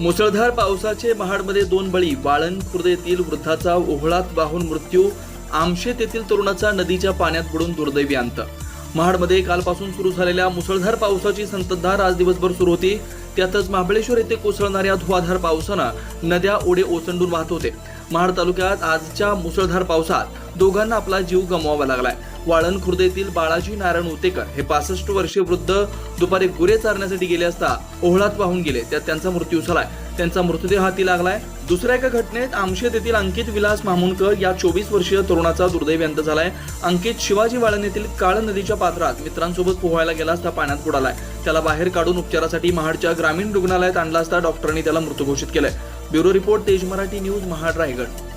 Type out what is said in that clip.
मुसळधार पावसाचे महाडमध्ये दोन बळी वाळण खुर्द येथील वृद्धाचा ओहळात वाहून मृत्यू आमशेत येथील तरुणाचा नदीच्या पाण्यात बुडून दुर्दैवी अंत. महाडमध्ये कालपासून सुरू झालेल्या मुसळधार पावसाची संततधार आज दिवसभर सुरू होती. त्यातच महाबळेश्वर येथे कोसळणाऱ्या धुवाधार पावसानं नद्या ओढे ओसंडून वाहत होते. महाड तालुक्यात आजच्या मुसळधार पावसात दोघांना आपला जीव गमवावा लागलाय. वाळण खुर्द येथील बाळाजी नारायण उतेकर हे पासष्ट वर्षीय वृद्ध दुपारी गुरे चारण्यासाठी गेले असता ओहळात वाहून गेले. त्यात त्यांचा मृत्यू झालाय. त्यांचा मृतदेह हाती लागलाय. दुसऱ्या एका घटनेत आमशेत येथील अंकित विलास मामुनकर या चोवीस वर्षीय तरुणाचा दुर्दैवी अंत झालाय. अंकित शिवाजी वाळण येथील काळ नदीच्या पात्रात मित्रांसोबत पोहायला गेला असता पाण्यात बुडालाय. त्याला बाहेर काढून उपचारासाठी महाडच्या ग्रामीण रुग्णालयात आणला असता डॉक्टरांनी त्याला मृत घोषित केलंय. ब्युरो रिपोर्ट तेज मराठी न्यूज महाड रायगड.